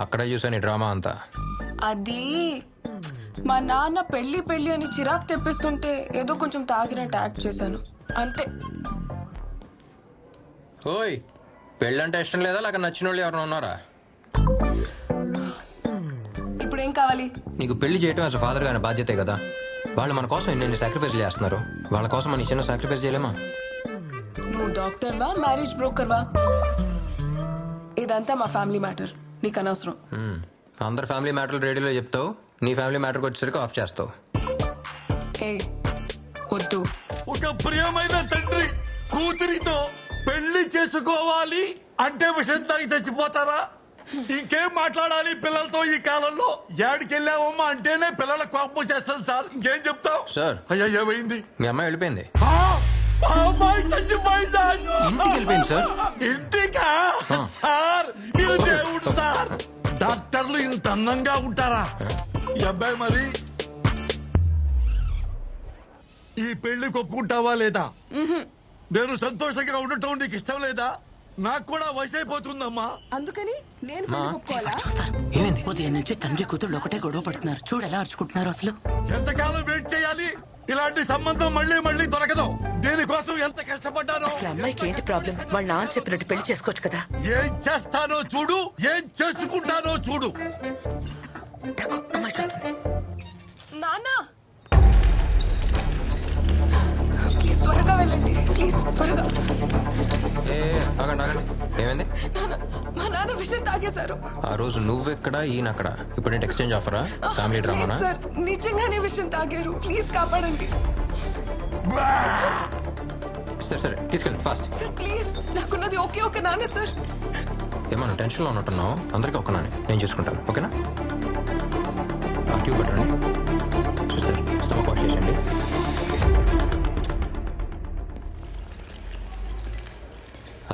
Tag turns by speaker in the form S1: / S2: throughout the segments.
S1: అక్కడ చూసాను ఈ డ్రామా అంతా.
S2: అది మా నాన్న పెళ్ళి పెళ్ళి అని చిరాకు తెప్పిస్తుంటే ఏదో కొంచెం తాగినట్టు యాక్ట్ చేశాను. అంతే.
S1: ఓయ్ పెళ్ళంటే ఇష్టం లేదా? లేక నచ్చిన వాళ్ళు ఎవరైనా ఉన్నారా?
S2: ఇప్పుడు ఏం కావాలి?
S1: నీకు పెళ్ళి చేయడం అసలు ఫాదర్ గారి బాధ్యతే కదా? వాళ్ళు మన కోసం ఎన్ని సాక్రిఫైస్ చేస్తున్నారు? వాళ్ళ కోసం మన చిన్న సాక్రిఫైస్ చేయలేమా?
S2: నువ్వు డాక్టర్ వా మ్యారేజ్ బ్రోకర్ వా? ఇదంతా మా ఫ్యామిలీ మ్యాటర్ నీకు అనవసరం.
S1: అందరు ఫ్యామిలీ మ్యాటర్లు రేడియోలో చెప్తావు నీ ఫ్యామిలీ మ్యాటర్కి వచ్చేసరికి ఆఫ్ చేస్తావు.
S2: ఏ వద్దు.
S3: ఒక ప్రియమైన తండ్రి కూతురితో పెళ్ళి చేసుకోవాలి అంటే విషయం తాగి చచ్చిపోతారా? ఇంకేం మాట్లాడాలి పిల్లలతో ఈ కాలంలో? ఏడికెళ్ళావమ్మా అంటేనే పిల్లల కోపం చేస్తాను సార్. ఇంకేం చెప్తావు?
S1: సార్.
S3: అయ్యా ఏమైంది?
S1: మీ అమ్మాయి వెళ్ళిపోయింది.
S3: అమ్మాయి చచ్చిపోయిందా
S1: ఇంటికి? వెళ్ళిపోయింది సార్.
S3: ఇంటికా సార్ మీరు దేవుడు సార్. డాక్టర్లు ఇంత అందంగా ఉంటారా? ఈ అబ్బాయి మరి ఈ పెళ్ళి ఒప్పుకుంటావా లేదా? నేను సంతోషంగా ఉండటం నీకు ఇష్టం లేదా? నాకు కూడా వయసు అయిపోతుందమ్మా.
S2: అందుకని నేను
S4: ఉదయం నుంచి తండ్రి కూతుళ్ళు ఒకటే గొడవ పడుతున్నారు. చూడు ఎలా అరుచుకుంటున్నారు అసలు?
S3: ఎంతకాలం వెయిట్ చేయాలి? ఇలాంటి సంబంధం మళ్ళీ మళ్ళీ దొరకదు. దీనికోసం ఎంత కష్టపడ్డానో.
S4: అసలు అమ్మాయికి ఏంటి ప్రాబ్లం? వాళ్ళ నాన్న చెప్పినట్టు పెళ్ళి చేసుకోవచ్చు కదా.
S3: ఏం చేస్తానో చూడు ఏం చేసుకుంటానో చూడు.
S4: తక్కువ అమ్మాయి చూస్తుంది.
S2: నాన్న! ప్లీజ్ త్వరగా వెళ్ళండి. ప్లీజ్ త్వరగా.
S1: ఏ ఆగండి ఆగండి. ఏమైంది?
S2: నాన్న మా నాన్న విషయం తాగేశారు.
S1: ఆ రోజు నువ్వెక్కడ ఈయన అక్కడ ఇప్పుడు ఏంటి ఎక్స్చేంజ్ ఆఫరా ఫ్యామిలీ డ్రామానా
S2: సార్ నిజంగానే విషయం తాగారు. ప్లీజ్ కాపాడండి.
S1: సరే సరే తీసుకెళ్ళి ఫాస్ట్
S2: సార్ ప్లీజ్ నాకున్నది ఓకే ఓకే నాన్న సార్.
S1: ఏమన్నా టెన్షన్లో ఉన్నట్టున్నావు? అందరికీ ఒక్కనాని నేను చూసుకుంటాను ఓకేనా?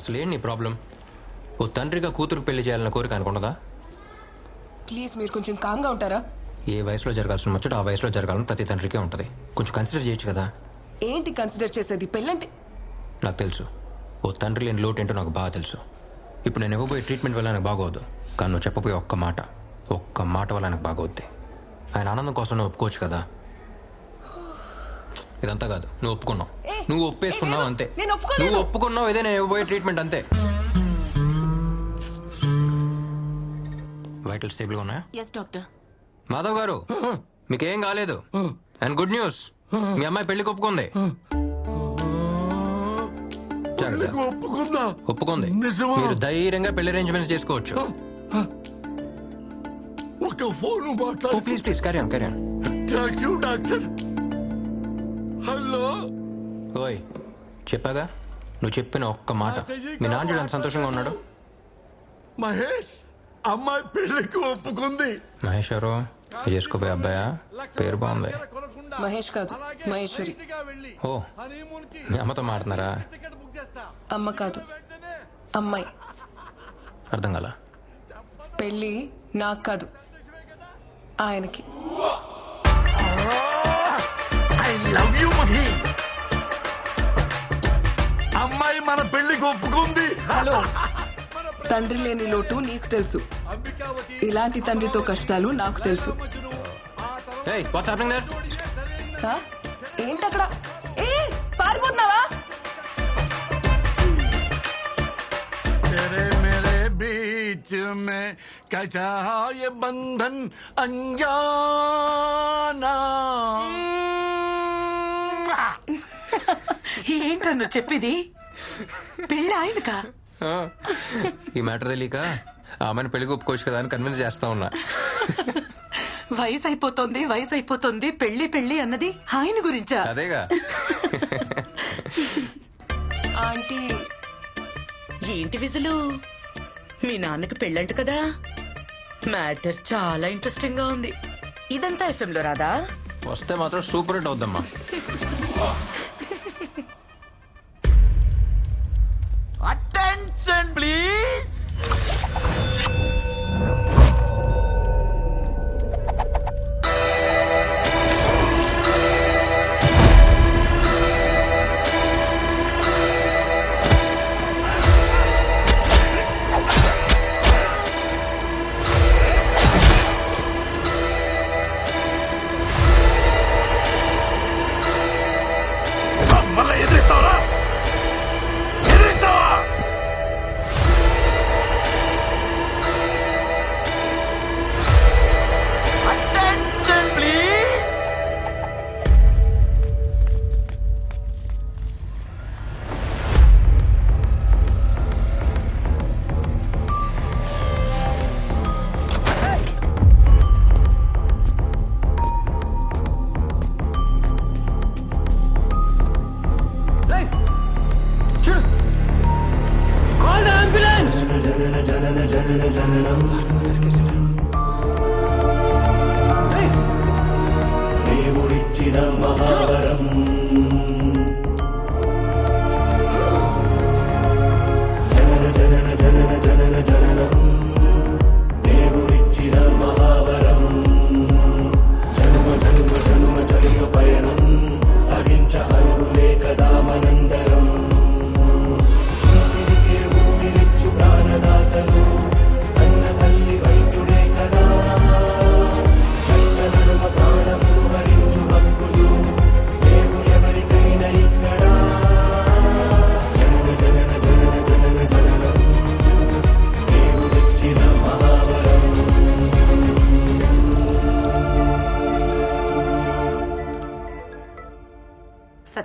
S1: అసలు ఏంటి నీ ప్రాబ్లం? ఓ తండ్రిగా కూతురు పెళ్ళి చేయాలన్న కోరిక అనుకున్నదా
S2: ప్లీజ్ మీరు కొంచెం కామ్గా ఉంటారా?
S1: ఏ వయసులో జరగాల్సిన ముచ్చట ఆ వయసులో జరగాలని ప్రతి తండ్రికే ఉంటుంది. కొంచెం కన్సిడర్ చేయొచ్చు కదా?
S2: ఏంటి కన్సిడర్ చేసేది? పెళ్ళంటే
S1: నాకు తెలుసు. ఓ తండ్రి లేని లోటు ఏంటో నాకు బాగా తెలుసు. ఇప్పుడు నేను ఇవ్వబోయే ట్రీట్మెంట్ వల్ల నాకు బాగోదు. కానీ నువ్వు చెప్పబోయే ఒక్క మాట. ఒక్క మాట వల్ల నాకు బాగోద్ది. ఆయన ఆనందం కోసం నువ్వు ఒప్పుకోవచ్చు కదా? ఇదంతా కాదు. నువ్వు ఒప్పుకున్నావు. నువ్వు ఒప్పేసుకున్నావు అంతే. నువ్వు ఒప్పుకున్నావు ఇదే నేను ఇవ్వబోయే ట్రీట్మెంట్ అంతే. వైటల్ స్టేబుల్గా ఉన్నాయా?
S4: ఎస్ డాక్టర్
S1: మాధవ్ గారు మీకేం కాలేదు. అండ్ గుడ్ న్యూస్ మీ అమ్మాయి పెళ్ళికి ఒప్పుకుంది.
S3: ఒప్పుకుందా?
S1: మీరు ధైర్యంగా పెళ్ళి అరేంజ్మెంట్స్ చేసుకోవచ్చు.
S3: ఒక ఫోన్ మాట్లాడు.
S1: Please please carry on carry on
S3: thank you doctor hello?
S1: ఓయ్ చెప్పాగా? నువ్వు చెప్పిన ఒక్క మాట. మీ నాన్న చూడని సంతోషంగా ఉన్నాడు.
S3: మహేష్ అమ్మాయి పెళ్ళికి ఒప్పుకుంది.
S1: మహేష్ ఎవరు చేసుకోబోయే అబ్బాయా? పేరు బాగుంది.
S2: మహేష్ కాదు మహేశ్వరి.
S1: ఓ మీ అమ్మతో మారుతున్నారా
S2: అమ్మ కాదు అమ్మాయి.
S1: అర్థం కాల?
S2: పెళ్ళి నాకు కాదు ఆయనకి.
S3: I love you. పెళ్లికి ఒప్పుకుంది
S2: హలో తండ్రి లేని లోటు నీకు తెలుసు ఇలాంటి తండ్రితో కష్టాలు నాకు తెలుసు
S1: ఏయ్ వాట్స్ హ్యాపెనింగ్ దేర్
S2: హ? ఏంటక్కడ ఏ పారిపోతున్నావా
S3: तेरे मेरे बीच में कैसा ये बंधन अनजाना
S4: ఏంట్రా నువ్వు చెప్పేది పెళ్ళి ఆయనకా?
S1: ఈ మ్యాటర్ తెలియక ఆ అమ్మాయిని పెళ్ళికి ఒప్పుకోవచ్చు కదా అని కన్విన్స్ చేస్తా ఉన్నా.
S4: వయసు అయిపోతుంది వయసు అయిపోతుంది పెళ్ళి పెళ్ళి అన్నది ఆయన గురించా?
S1: అదేగా.
S2: ఆంటీ.
S4: ఏంటి విజులు? మీ నాన్నకి పెళ్ళంట కదా? మ్యాటర్ చాలా ఇంట్రెస్టింగ్గా ఉంది. ఇదంతా ఎఫ్ఎం లో రాదా?
S1: వస్తే మాత్రం సూపర్ హిట్ అవుద్దమ్మా.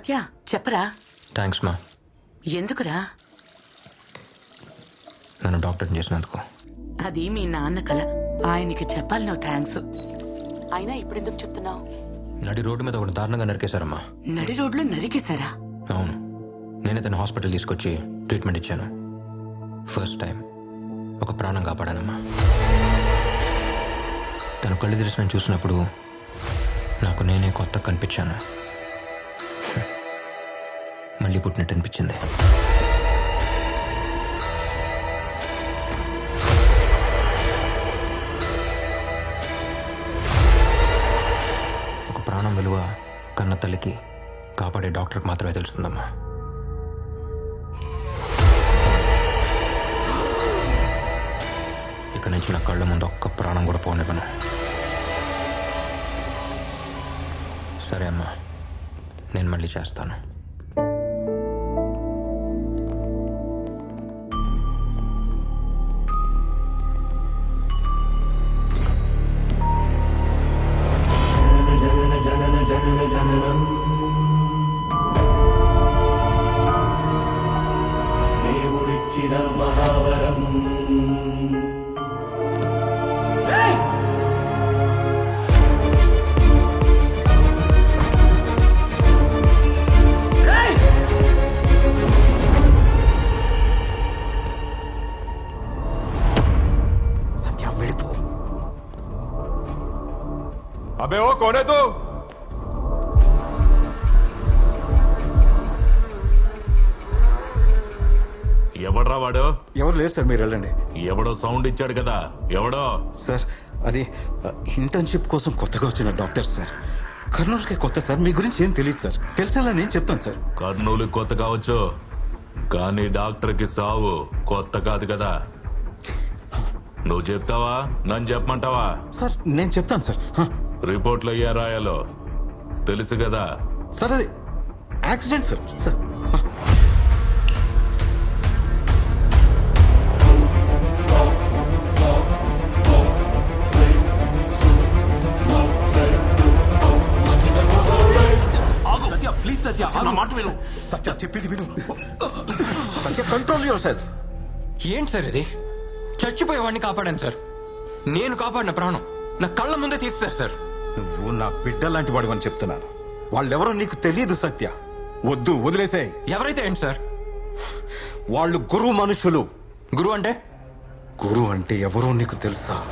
S4: సత్య చెప్పరా?
S1: థ్యాంక్స్ మా
S4: ఎందుకురా?
S1: నన్ను డాక్టర్ని చేసినందుకు.
S4: అది మీ నాన్న కల. ఆయనకి చెప్పాలి నువ్వు థ్యాంక్స్ అయినా ఇప్పుడెందుకు చెప్తున్నావు?
S1: నడి రోడ్డు మీద ఒకటి దారుణంగా నరికేశారమ్మా.
S4: నడి రోడ్లో నరికేశారా?
S1: అవును. నేనే తన హాస్పిటల్ తీసుకొచ్చి ట్రీట్మెంట్ ఇచ్చాను. ఫస్ట్ టైం ఒక ప్రాణం కాపాడానమ్మా. తను కళ్ళు తెరిచి నన్ను చూసినప్పుడు నాకు నేనే కొత్త కనిపించాను. మళ్ళీ పుట్టినట్టు అనిపించింది. ఒక ప్రాణం విలువ కన్న తల్లికి కాపాడే డాక్టర్కి మాత్రమే తెలుస్తుందమ్మా. ఇక నుంచి నా కళ్ళ ముందు ఒక్క ప్రాణం కూడా పోనివ్వను. సరే అమ్మా నేను మళ్ళీ చేస్తాను.
S3: అబే ఓ కోనే తూ
S5: ఎవడ్రా వాడు?
S6: ఎవరు లేరు సార్ మీరు వెళ్ళండి.
S5: ఎవడో సౌండ్ ఇచ్చాడు కదా? ఎవడో?
S6: సార్ అది ఇంటర్న్షిప్ కోసం కొత్తగా వచ్చిన డాక్టర్ సార్. కర్నూలుకే కొత్త సార్ మీ గురించి ఏం తెలియదు సార్. తెలిసేలా నేను చెప్తాను సార్.
S5: కర్నూలు కొత్త కావచ్చు. కానీ డాక్టర్కి సావు కొత్త కాదు కదా. నువ్వు చెప్తావా? నన్ను చెప్పమంటావా?
S6: సార్ నేను చెప్తాను సార్. హ,
S5: రిపోర్ట్లో ఏం రాయాలో. తెలుసు కదా?
S6: సార్ అది accident sir. Satya please Satya నా మాట విను. సత్య చెప్పింది విను. సత్య కంట్రోల్ యువర్ సెల్ఫ్
S1: ఏంటి సార్ ఇది? చచ్చిపోయేవాడిని కాపాడాను సార్. నేను కాపాడిన ప్రాణం నా కళ్ళ ముందే తీస్తారు సార్.
S6: నువ్వు నా బిడ్డ లాంటి వాడు అని చెప్తున్నాను. వాళ్ళెవరో నీకు తెలియదు సత్య. వద్దు వదిలేసే
S1: ఎవరైతే ఏంటి సార్?
S6: వాళ్ళు గురువు మనుషులు.
S1: గురువు అంటే?
S6: గురువు అంటే ఎవరో నీకు తెలుసా?